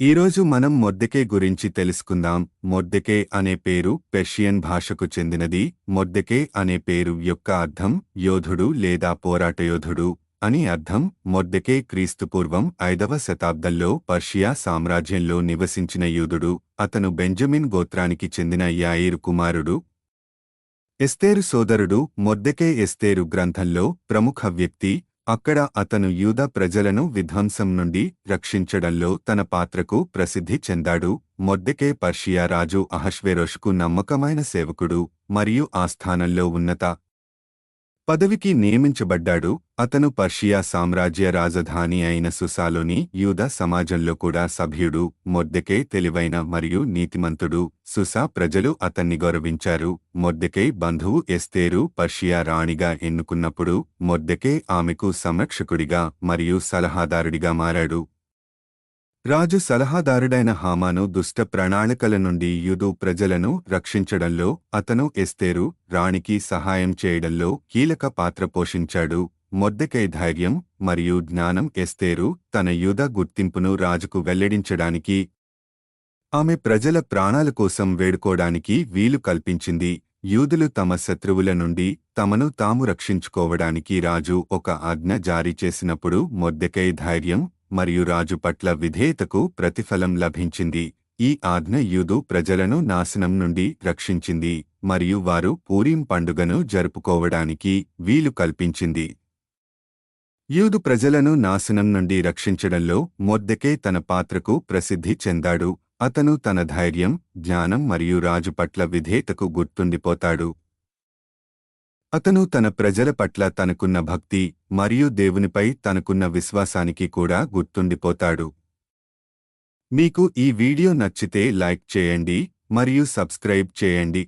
ఈరోజు మనం మొద్దకే గురించి తెలుసుకుందాం. మొద్దెకే అనే పేరు పెర్షియన్ భాషకు చెందినది. మొద్దెకే అనే పేరు యొక్క అర్థం యోధుడు లేదా పోరాటయోధుడు అని అర్థం. మొద్దకే క్రీస్తుపూర్వం ఐదవ శతాబ్దంలో పర్షియా సామ్రాజ్యంలో నివసించిన యూదుడు అతను బెంజమిన్ గోత్రానికి చెందిన యాయిరు కుమారుడు. ఎస్తేరు సోదరుడు. మొర్దెకే ఎస్తేరు గ్రంథంలో ప్రముఖ వ్యక్తి అక్కడ అతను యూద ప్రజలను విధ్వంసం నుండి రక్షించడంలో తన పాత్రకు ప్రసిద్ధి చెందాడు. మొద్దకే పర్షియా రాజు అహష్వేరోషుకు నమ్మకమైన సేవకుడు మరియు ఆ స్థానంలో ఉన్నత పదవికి నియమించబడ్డాడు. అతను పర్షియా సామ్రాజ్య రాజధాని అయిన సుసాలోని యూద సమాజంలో కూడా సభ్యుడు మొర్దెకే తెలివైన మరియు నీతిమంతుడు. సుసా ప్రజలు అతన్ని గౌరవించారు. మొర్దెకే బంధువు ఎస్తేరు పర్షియా రాణిగా ఎన్నుకున్నప్పుడు మొర్దెకే ఆమెకు సంరక్షకుడిగా మరియు సలహాదారుడిగా మారాడు. రాజు సలహాదారుడైన హామాను దుష్ట ప్రణాళికల నుండి యూదు ప్రజలను రక్షించడంలో అతను ఎస్తేరు రాణికి సహాయం చేయడంలో కీలక పాత్ర పోషించాడు. మొద్దకై ధైర్యం మరియు జ్ఞానం ఎస్తేరు తన యూద గుర్తింపును రాజుకు వెల్లడించడానికి ఆమె ప్రజల ప్రాణాల కోసం వేడుకోవడానికి వీలు కల్పించింది. యూదులు తమ శత్రువుల నుండి తమను తాము రక్షించుకోవడానికి రాజు ఒక ఆజ్ఞ జారీ చేసినప్పుడు మొద్దెకై ధైర్యం మరియు రాజు పట్ల విధేయతకు ప్రతిఫలం లభించింది. ఈ ఆజ్ఞ యూదు ప్రజలను నాశనం నుండి రక్షించింది మరియు వారు పూరీం పండుగను జరుపుకోవడానికి వీలు కల్పించింది. యూదు ప్రజలను నాశనం నుండి రక్షించడంలో మొద్దెకే తన పాత్రకు ప్రసిద్ధి చెందాడు. అతను తన ధైర్యం జ్ఞానం మరియు రాజు పట్ల విధేయతకు గుర్తుండిపోతాడు. అతను తన ప్రజల పట్ల తనకున్న భక్తి మరియు దేవునిపై తనకున్న విశ్వాసానికి కూడా గుర్తుండిపోతాడు. మీకు ఈ వీడియో నచ్చితే లైక్ చేయండి మరియు సబ్స్క్రైబ్ చేయండి.